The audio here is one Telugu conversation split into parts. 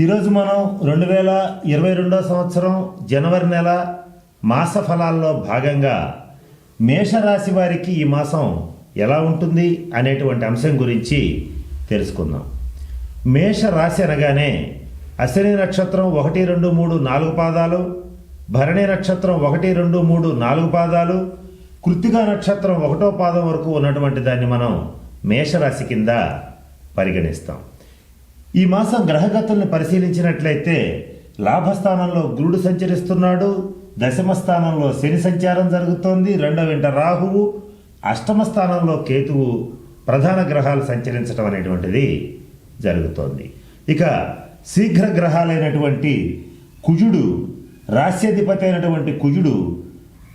ఈరోజు మనం రెండు వేల ఇరవై రెండో సంవత్సరం జనవరి నెల మాస ఫలాల్లో భాగంగా మేషరాశి వారికి ఈ మాసం ఎలా ఉంటుంది అనేటువంటి అంశం గురించి తెలుసుకుందాం. మేషరాశి అనగానే అశ్విని నక్షత్రం ఒకటి రెండు మూడు నాలుగు పాదాలు భరణి నక్షత్రం ఒకటి రెండు మూడు నాలుగు పాదాలు కృత్తిగా నక్షత్రం ఒకటో పాదం వరకు ఉన్నటువంటి దాన్ని మనం మేషరాశి కింద పరిగణిస్తాం. ఈ మాసం గ్రహగతుల్ని పరిశీలించినట్లయితే లాభస్థానంలో గురుడు సంచరిస్తున్నాడు దశమ స్థానంలో శని సంచారం జరుగుతోంది రెండవ ఇంట రాహువు అష్టమ స్థానంలో కేతువు ప్రధాన గ్రహాలు సంచరించడం అనేటువంటిది జరుగుతోంది. ఇక శీఘ్ర గ్రహాలైనటువంటి కుజుడు రాశ్యాధిపతి అయినటువంటి కుజుడు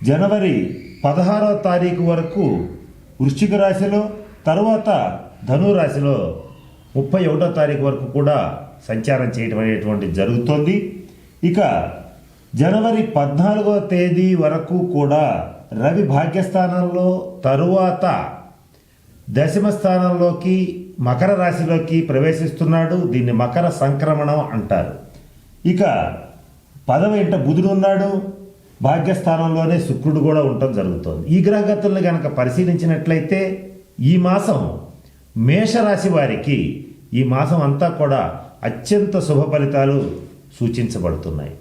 జనవరి పదహారవ తారీఖు వరకు వృశ్చిక రాశిలో తరువాత ధను రాశిలో ముప్పై ఒకటో తారీఖు వరకు కూడా సంచారం చేయటం అనేటువంటి జరుగుతోంది. ఇక జనవరి పద్నాలుగో తేదీ వరకు కూడా రవి భాగ్యస్థానంలో తరువాత దశమ స్థానంలోకి మకర రాశిలోకి ప్రవేశిస్తున్నాడు. దీన్ని మకర సంక్రమణం అంటారు. ఇక పదవ ఇంట బుధుడు ఉన్నాడు. భాగ్యస్థానంలోనే శుక్రుడు కూడా ఉండటం జరుగుతుంది. ఈ గ్రహగతుల్ని కనుక పరిశీలించినట్లయితే ఈ మాసం మేషరాశి వారికి ఈ మాసం అంతా కూడా అత్యంత శుభ ఫలితాలు సూచించబడుతున్నాయి.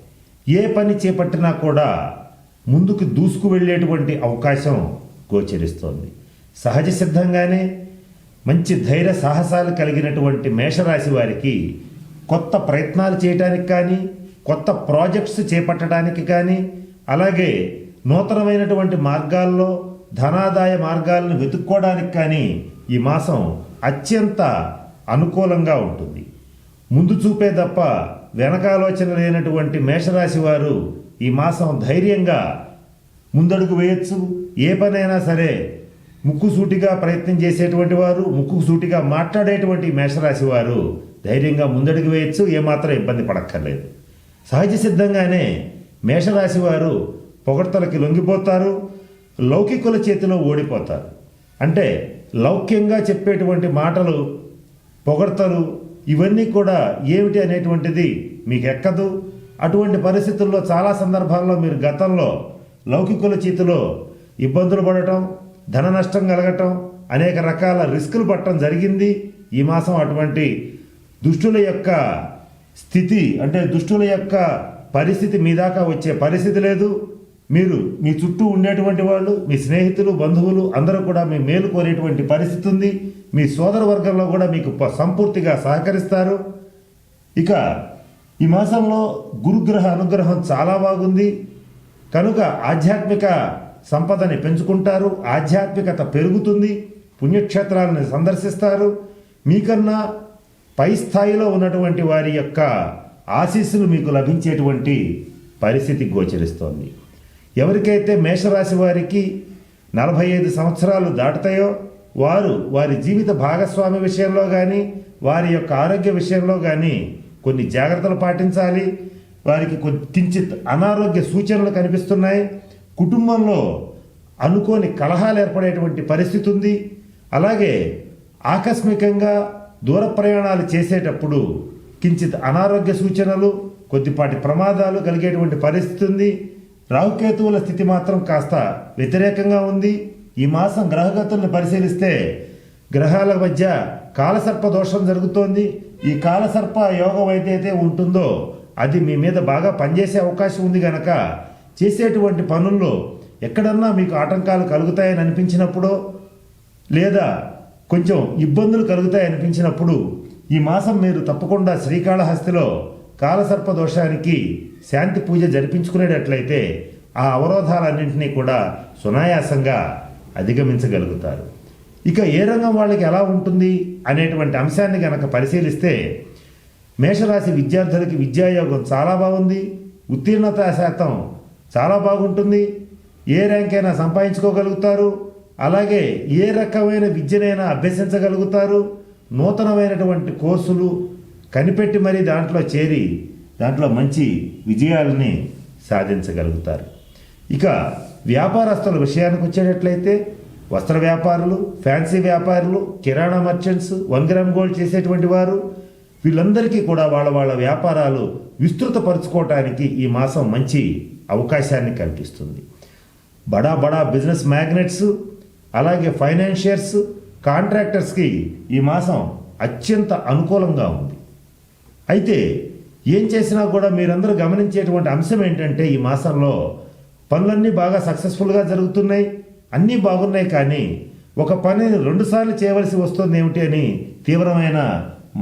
ఏ పని చేపట్టినా కూడా ముందుకు దూసుకు వెళ్ళేటువంటి అవకాశం గోచరిస్తోంది. సహజ సిద్ధంగానే మంచి ధైర్య సాహసాలు కలిగినటువంటి మేషరాశి వారికి కొత్త ప్రయత్నాలు చేయడానికి కానీ కొత్త ప్రాజెక్ట్స్ చేపట్టడానికి కానీ అలాగే నూతనమైనటువంటి మార్గాల్లో ధనాదాయ మార్గాలను వెతుక్కోవడానికి కానీ ఈ మాసం అత్యంత అనుకూలంగా ఉంటుంది. ముందు చూపే తప్ప వెనకాలోచన లేనటువంటి మేషరాశి వారు ఈ మాసం ధైర్యంగా ముందడుగు వేయచ్చు. ఏ పనైనా సరే ముక్కుసూటిగా ప్రయత్నం చేసేటువంటి వారు ముక్కుసూటిగా మాట్లాడేటువంటి మేషరాశి వారు ధైర్యంగా ముందడుగు వేయచ్చు. ఏమాత్రం ఇబ్బంది పడక్కర్లేదు. సహజ సిద్ధంగానే మేషరాశి వారు పొగడ్తలకి లొంగిపోతారు. లౌకికుల చేతిలో ఓడిపోతారు. అంటే లౌక్యంగా చెప్పేటువంటి మాటలు పొగడ్తలు ఇవన్నీ కూడా ఏమిటి అనేటువంటిది మీకు ఎక్కదు. అటువంటి పరిస్థితుల్లో చాలా సందర్భాల్లో మీరు గతంలో లౌకికుల చేతిలో ఇబ్బందులు పడటం ధన నష్టం కలగటం అనేక రకాల రిస్కులు పట్టడం జరిగింది. ఈ మాసం అటువంటి దుష్టుల యొక్క స్థితి అంటే దుష్టుల యొక్క పరిస్థితి మీ దాకా వచ్చే పరిస్థితి లేదు. మీరు మీ చుట్టూ ఉండేటువంటి వాళ్ళు మీ స్నేహితులు బంధువులు అందరూ కూడా మీ మేలు కోరేటువంటి పరిస్థితి ఉంది. మీ సోదర వర్గంలో కూడా మీకు సంపూర్తిగా సహకరిస్తారు. ఇక ఈ మాసంలో గురుగ్రహ అనుగ్రహం చాలా బాగుంది. కనుక ఆధ్యాత్మిక సంపదని పెంచుకుంటారు. ఆధ్యాత్మికత పెరుగుతుంది. పుణ్యక్షేత్రాలను సందర్శిస్తారు. మీకన్నా పై స్థాయిలో ఉన్నటువంటి వారి యొక్క ఆశీస్సులు మీకు లభించేటువంటి పరిస్థితి గోచరిస్తోంది. ఎవరికైతే మేషరాశి వారికి నలభై ఐదు సంవత్సరాలు దాటుతాయో వారు వారి జీవిత భాగస్వామి విషయంలో కానీ వారి యొక్క ఆరోగ్య విషయంలో కానీ కొన్ని జాగ్రత్తలు పాటించాలి. వారికి కించిత్ అనారోగ్య సూచనలు కనిపిస్తున్నాయి. కుటుంబంలో అనుకోని కలహాలు ఏర్పడేటువంటి పరిస్థితి ఉంది. అలాగే ఆకస్మికంగా దూర ప్రయాణాలు చేసేటప్పుడు కించిత్ అనారోగ్య సూచనలు కొద్దిపాటి ప్రమాదాలు కలిగేటువంటి పరిస్థితి ఉంది. రాహుకేతువుల స్థితి మాత్రం కాస్త వ్యతిరేకంగా ఉంది. ఈ మాసం గ్రహగతుల్ని పరిశీలిస్తే గ్రహాల మధ్య కాలసర్ప దోషం జరుగుతోంది. ఈ కాలసర్ప యోగం ఏదైతే ఉంటుందో అది మీ మీద బాగా పనిచేసే అవకాశం ఉంది గనక చేసేటువంటి పనుల్లో ఎక్కడన్నా మీకు ఆటంకాలు కలుగుతాయని అనిపించినప్పుడు లేదా కొంచెం ఇబ్బందులు కలుగుతాయి అనిపించినప్పుడు ఈ మాసం మీరు తప్పకుండా శ్రీకాళహస్తిలో కాలసర్ప దోషానికి శాంతి పూజ జరిపించుకునేటట్లయితే ఆ అవరోధాలన్నింటినీ కూడా సునాయాసంగా అధిగమించగలుగుతారు. ఇక ఏ రంగం వాళ్ళకి ఎలా ఉంటుంది అనేటువంటి అంశాన్ని గనక పరిశీలిస్తే మేషరాశి విద్యార్థులకి విద్యాయోగం చాలా బాగుంది ఉత్తీర్ణత శాతం చాలా బాగుంటుంది ఏ ర్యాంక్ అయినా సంపాదించుకోగలుగుతారు అలాగే ఏ రకమైన విద్యనైనా అభ్యసించగలుగుతారు నూతనమైనటువంటి కోర్సులు కనిపెట్టి మరీ దాంట్లో చేరి దాంట్లో మంచి విజయాలని సాధించగలుగుతారు. ఇక వ్యాపారస్తుల విషయానికి వచ్చేటట్లయితే వస్త్ర వ్యాపారులు ఫ్యాన్సీ వ్యాపారులు కిరాణా మర్చెంట్స్ వన్ గ్రామ్ గోల్డ్ చేసేటువంటి వారు వీళ్ళందరికీ కూడా వాళ్ళ వాళ్ళ వ్యాపారాలు విస్తృతపరచుకోవటానికి ఈ మాసం మంచి అవకాశాన్ని కల్పిస్తుంది. బడా బడా బిజినెస్ మ్యాగ్నెట్స్ అలాగే ఫైనాన్షియర్స్ కాంట్రాక్టర్స్కి ఈ మాసం అత్యంత అనుకూలంగా ఉంది. అయితే ఏం చేసినా కూడా మీరందరూ గమనించేటువంటి అంశం ఏంటంటే ఈ మాసంలో పనులన్నీ బాగా సక్సెస్ఫుల్గా జరుగుతున్నాయి అన్నీ బాగున్నాయి కానీ ఒక పని రెండుసార్లు చేయవలసి వస్తుంది ఏమిటి అని తీవ్రమైన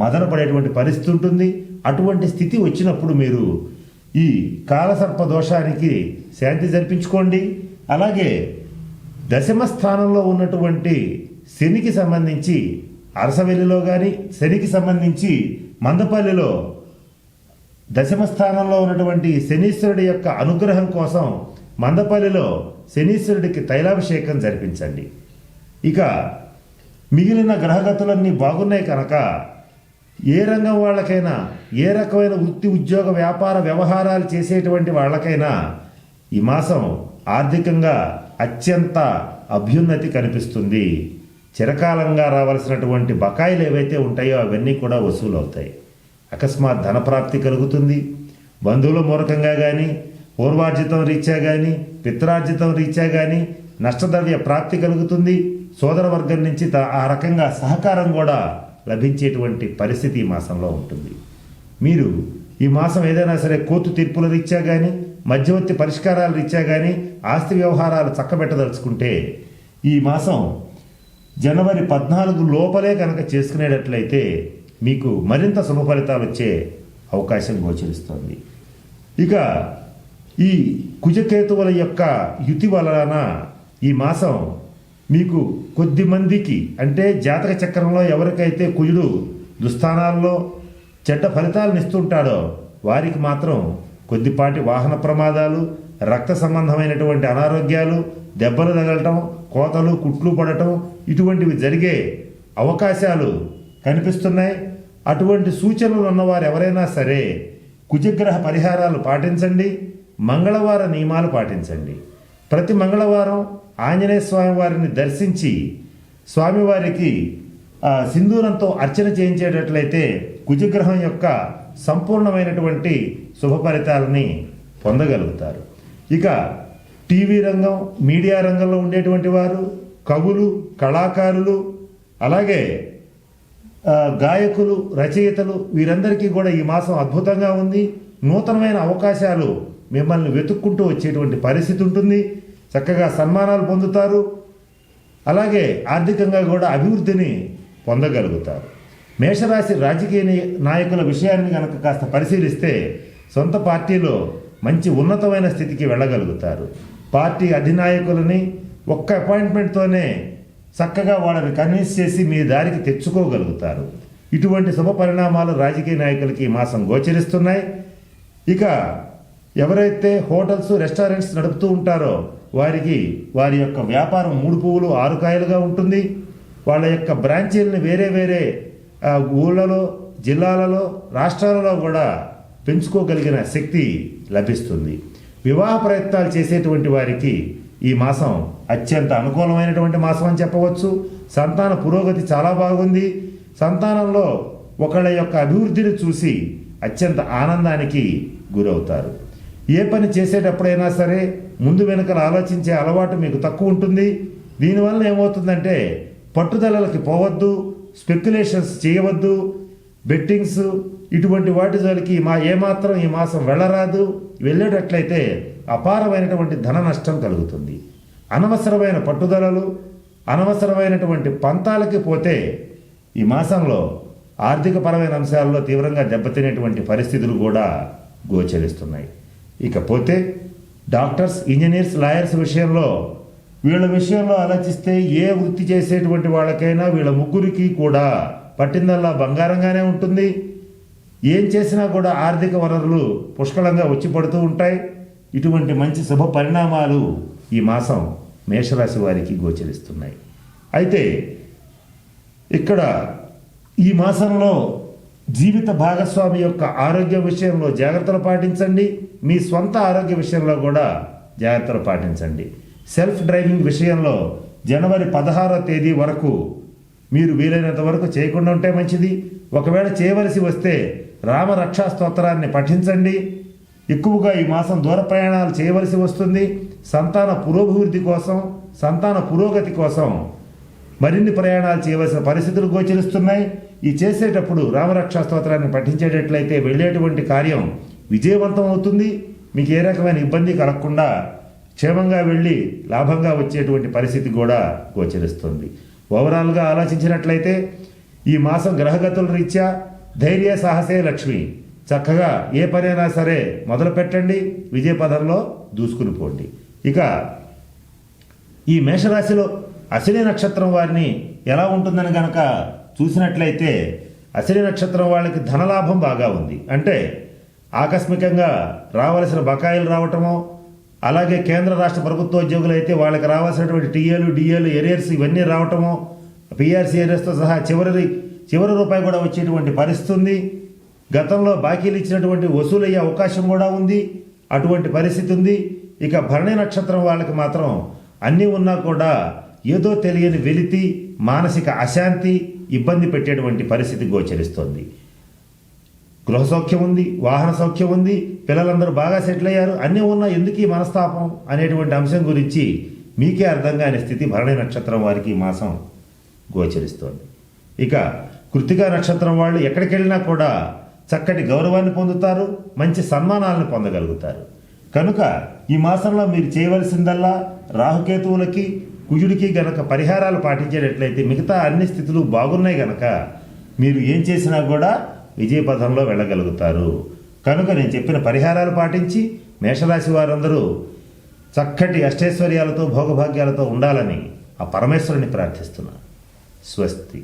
మదన పడేటువంటి పరిస్థితి ఉంటుంది. అటువంటి స్థితి వచ్చినప్పుడు మీరు ఈ కాలసర్ప దోషానికి శాంతి జరిపించుకోండి. అలాగే దశమ స్థానంలో ఉన్నటువంటి శనికి సంబంధించి అరసవెల్లిలో కానీ శనికి సంబంధించి మందపల్లిలో దశమ స్థానంలో ఉన్నటువంటి శనీశ్వరుడి యొక్క అనుగ్రహం కోసం మందపల్లిలో శనీశ్వరుడికి తైలాభిషేకం జరిపించండి. ఇక మిగిలిన గ్రహగతులన్నీ బాగున్నాయి కనుక ఏ రంగం వాళ్ళకైనా ఏ రకమైన వృత్తి ఉద్యోగ వ్యాపార వ్యవహారాలు చేసేటువంటి వాళ్ళకైనా ఈ మాసం ఆర్థికంగా అత్యంత అభ్యున్నతి కనిపిస్తుంది. చిరకాలంగా రావాల్సినటువంటి బకాయిలు ఏవైతే ఉంటాయో అవన్నీ కూడా వసూలు అవుతాయి అకస్మాత్ ధనప్రాప్తి కలుగుతుంది. బంధువుల మూలకంగా కానీ పూర్వార్జితం రీత్యా కానీ పిత్రార్జితం రీత్యా కానీ నష్టద్రవ్య ప్రాప్తి కలుగుతుంది. సోదర వర్గం నుంచి త- ఆ రకంగా సహకారం కూడా లభించేటువంటి పరిస్థితి ఈ మాసంలో ఉంటుంది. మీరు ఈ మాసం ఏదైనా సరే కోర్టు తీర్పుల రీత్యా కానీ మధ్యవర్తి పరిష్కారాల రీత్యా కానీ ఆస్తి వ్యవహారాలు చక్కబెట్టదలుచుకుంటే ఈ మాసం జనవరి పద్నాలుగు లోపలే కనుక చేసుకునేటట్లయితే మీకు మరింత శుభ ఫలితాలు వచ్చే అవకాశం గోచరిస్తుంది. ఇక ఈ కుజకేతువుల యొక్క యుతి వలన ఈ మాసం మీకు కొద్ది మందికి అంటే జాతక చక్రంలో ఎవరికైతే కుజుడు దుస్థానాల్లో చెడ్డ ఫలితాలను ఇస్తుంటాడో వారికి మాత్రం కొద్దిపాటి వాహన ప్రమాదాలు రక్త సంబంధమైనటువంటి అనారోగ్యాలు దెబ్బలు తగలటం కోతలు కుట్లు పడటం ఇటువంటివి జరిగే అవకాశాలు కనిపిస్తున్నాయి. అటువంటి సూచనలు ఉన్నవారు ఎవరైనా సరే కుజగ్రహ పరిహారాలు పాటించండి మంగళవార నియమాలు పాటించండి. ప్రతి మంగళవారం ఆంజనేయ స్వామి వారిని దర్శించి స్వామివారికి సింధూరంతో అర్చన చేయించేటట్లయితే కుజగ్రహం యొక్క సంపూర్ణమైనటువంటి శుభ ఫలితాలని పొందగలుగుతారు. ఇక టీవీ రంగం మీడియా రంగంలో ఉండేటువంటి వారు కవులు కళాకారులు అలాగే గాయకులు రచయితలు వీరందరికీ కూడా ఈ మాసం అద్భుతంగా ఉంది. నూతనమైన అవకాశాలు మిమ్మల్ని వెతుక్కుంటూ వచ్చేటువంటి పరిస్థితి ఉంటుంది. చక్కగా సన్మానాలు పొందుతారు. అలాగే ఆర్థికంగా కూడా అభివృద్ధిని పొందగలుగుతారు. మేషరాశి రాజకీయ నాయకుల విషయాన్ని కనుక కాస్త పరిశీలిస్తే సొంత పార్టీలో మంచి ఉన్నతమైన స్థితికి వెళ్ళగలుగుతారు. పార్టీ అధినాయకులని ఒక్క అపాయింట్మెంట్తోనే చక్కగా వాళ్ళని కన్విన్స్ చేసి మీ దారికి తెచ్చుకోగలుగుతారు. ఇటువంటి శుభ పరిణామాలు రాజకీయ నాయకులకి మాసం గోచరిస్తున్నాయి. ఇక ఎవరైతే హోటల్స్ రెస్టారెంట్స్ నడుపుతూ ఉంటారో వారికి వారి యొక్క వ్యాపారం మూడు పువ్వులు ఆరు కాయలుగా ఉంటుంది. వాళ్ళ యొక్క బ్రాంచీలను వేరే వేరే ఊళ్ళలో జిల్లాలలో రాష్ట్రాలలో కూడా పెంచుకోగలిగిన శక్తి లభిస్తుంది. వివాహ ప్రయత్నాలు చేసేటువంటి వారికి ఈ మాసం అత్యంత అనుకూలమైనటువంటి మాసం అని చెప్పవచ్చు. సంతాన పురోగతి చాలా బాగుంది. సంతానంలో ఒకళ్ళ యొక్క అభివృద్ధిని చూసి అత్యంత ఆనందానికి గురవుతారు. ఏ పని చేసేటప్పుడైనా సరే ముందు వెనుకలు ఆలోచించే అలవాటు మీకు తక్కువ ఉంటుంది. దీనివల్ల ఏమవుతుందంటే పట్టుదలలకి పోవద్దు స్పెక్యులేషన్స్ చేయవద్దు బెట్టింగ్స్ ఇటువంటి వాటి జోలికి మా ఏమాత్రం ఈ మాసం వెళ్ళరాదు. వెళ్ళేటట్లయితే అపారమైనటువంటి ధన నష్టం కలుగుతుంది. అనవసరమైన పట్టుదలలు అనవసరమైనటువంటి పంతాలకి పోతే ఈ మాసంలో ఆర్థికపరమైన అంశాల్లో తీవ్రంగా దెబ్బతినేటువంటి పరిస్థితులు కూడా గోచరిస్తున్నాయి. ఇకపోతే డాక్టర్స్ ఇంజనీర్స్ లాయర్స్ విషయంలో వీళ్ళ విషయంలో ఆలోచిస్తే ఏ వృత్తి చేసేటువంటి వాళ్ళకైనా వీళ్ళ ముగ్గురికి కూడా పట్టిందల్లా బంగారంగానే ఉంటుంది. ఏం చేసినా కూడా ఆర్థిక వనరులు పుష్కలంగా వచ్చి పడుతూ ఉంటాయి. ఇటువంటి మంచి శుభ పరిణామాలు ఈ మాసం మేషరాశి వారికి గోచరిస్తున్నాయి. అయితే ఇక్కడ ఈ మాసంలో జీవిత భాగస్వామి యొక్క ఆరోగ్య విషయంలో జాగ్రత్తలు పాటించండి. మీ స్వంత ఆరోగ్య విషయంలో కూడా జాగ్రత్తలు పాటించండి. సెల్ఫ్ డ్రైవింగ్ విషయంలో జనవరి పదహారో తేదీ వరకు మీరు వీలైనంత వరకు చేయకుండా ఉంటే మంచిది. ఒకవేళ చేయవలసి వస్తే రామరక్షా స్తోత్రాన్ని పఠించండి. ఎక్కువగా ఈ మాసం దూర ప్రయాణాలు చేయవలసి వస్తుంది. సంతాన పురోభివృద్ధి కోసం సంతాన పురోగతి కోసం మరిన్ని ప్రయాణాలు చేయవలసిన పరిస్థితులు గోచరిస్తున్నాయి. ఈ చేసేటప్పుడు రామరక్షా స్తోత్రాన్ని పఠించేటట్లయితే వెళ్ళేటువంటి కార్యం విజయవంతం అవుతుంది. మీకు ఏ రకమైన ఇబ్బంది కలగకుండా క్షేమంగా వెళ్ళి లాభంగా వచ్చేటువంటి పరిస్థితి కూడా గోచరిస్తుంది. ఓవరాల్గా ఆలోచించినట్లయితే ఈ మాసం గ్రహగతుల రీత్యా ధైర్య సాహసే లక్ష్మి. చక్కగా ఏ పనైనా సరే మొదలు పెట్టండి విజయపదంలో దూసుకుని పోండి. ఇక ఈ మేషరాశిలో అశ్విని నక్షత్రం వారిని ఎలా ఉంటుందని గనక చూసినట్లయితే అశ్విని నక్షత్రం వాళ్ళకి ధనలాభం బాగా ఉంది. అంటే ఆకస్మికంగా రావలసిన బకాయిలు రావటమో అలాగే కేంద్ర రాష్ట్ర ప్రభుత్వ ఉద్యోగులు అయితే వాళ్ళకి రావాల్సినటువంటి టీఏలు డిఏలు ఎరియర్స్ ఇవన్నీ రావటమో పిఆర్సీ ఎరియర్స్తో సహా చివరి చివరి రూపాయి కూడా వచ్చేటువంటి పరిస్థితి ఉంది. గతంలో బాకీలు ఇచ్చినటువంటి వసూలయ్యే అవకాశం కూడా ఉంది. అటువంటి పరిస్థితి ఉంది. ఇక భరణి నక్షత్రం వాళ్ళకి మాత్రం అన్నీ ఉన్నా కూడా ఏదో తెలియని వెలితి మానసిక అశాంతి ఇబ్బంది పెట్టేటువంటి పరిస్థితి గోచరిస్తోంది. గృహ సౌఖ్యం ఉంది వాహన సౌఖ్యం ఉంది పిల్లలందరూ బాగా సెటిల్ అయ్యారు. అన్నీ ఉన్నా ఎందుకు ఈ మనస్తాపం అనేటువంటి అంశం గురించి మీకే అర్థం కాని స్థితి భరణి నక్షత్రం వారికి ఈ మాసం గోచరిస్తోంది. ఇక కృతికా నక్షత్రం వాళ్ళు ఎక్కడికి వెళ్ళినా కూడా చక్కటి గౌరవాన్ని పొందుతారు మంచి సన్మానాలను పొందగలుగుతారు. కనుక ఈ మాసంలో మీరు చేయవలసిందల్లా రాహుకేతువులకి కుజుడికి గనక పరిహారాలు పాటించేటట్లయితే మిగతా అన్ని స్థితులు బాగున్నాయి గనక మీరు ఏం చేసినా కూడా విజయపథంలో వెళ్ళగలుగుతారు. కనుక నేను చెప్పిన పరిహారాలు పాటించి మేషరాశి వారందరూ చక్కటి అష్టైశ్వర్యాలతో భోగభాగ్యాలతో ఉండాలని ఆ పరమేశ్వరుని ప్రార్థిస్తున్నాను స్వస్తి.